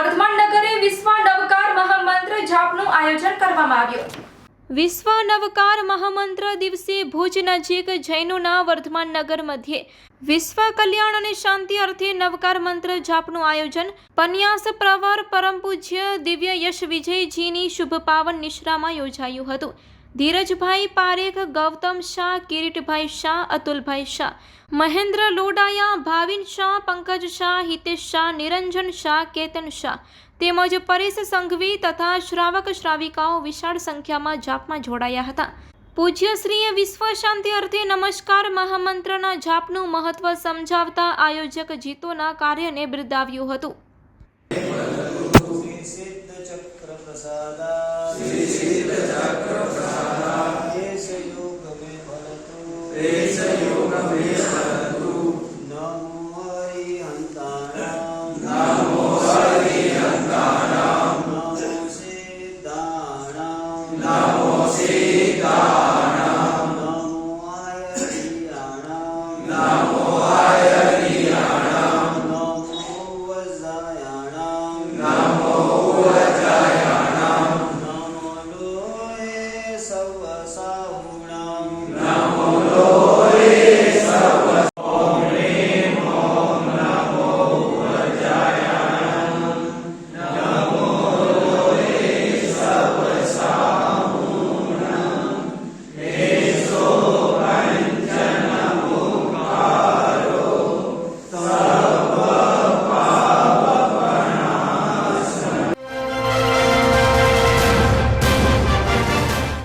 વર્ધમાન નગરે વિશ્વ નવકાર મહામંત્ર જાપનું આયોજન કરવામાં આવ્યું. વિશ્વ નવકાર મહામંત્ર દિવસે ભુજ નજીક જૈનોના વર્ધમાન નગર મધ્યે વિશ્વ કલ્યાણ અને શાંતિ અર્થે નવકાર મંત્ર જાપનું આયોજન પન્યાસ પ્રવર પરમ પૂજ્ય દિવ્ય યશ વિજયજીની શુભ પાવન નિશ્રામાં યોજાયું હતું. ધીરજભાઈ પારેખ, ગૌતમ શાહ, કિરીટભાઈ શાહ, અતુલભાઈ શાહ, મહેન્દ્ર લોડાયા, ભાવિન શાહ, પંકજ શાહ, હિતેશ શાહ, નિરંજન શાહ, કેતન શાહ તેમજ પરેશ સંઘવી તથા શ્રાવક શ્રાવિકાઓ વિશાળ સંખ્યામાં જાપમાં જોડાયા હતા. પૂજ્ય શ્રીએ વિશ્વ શાંતિ અર્થે નમસ્કાર મહામંત્રના જાપનું મહત્વ સમજાવતા આયોજક જીતોના કાર્યને બિરદાવ્યું હતું. Esa y una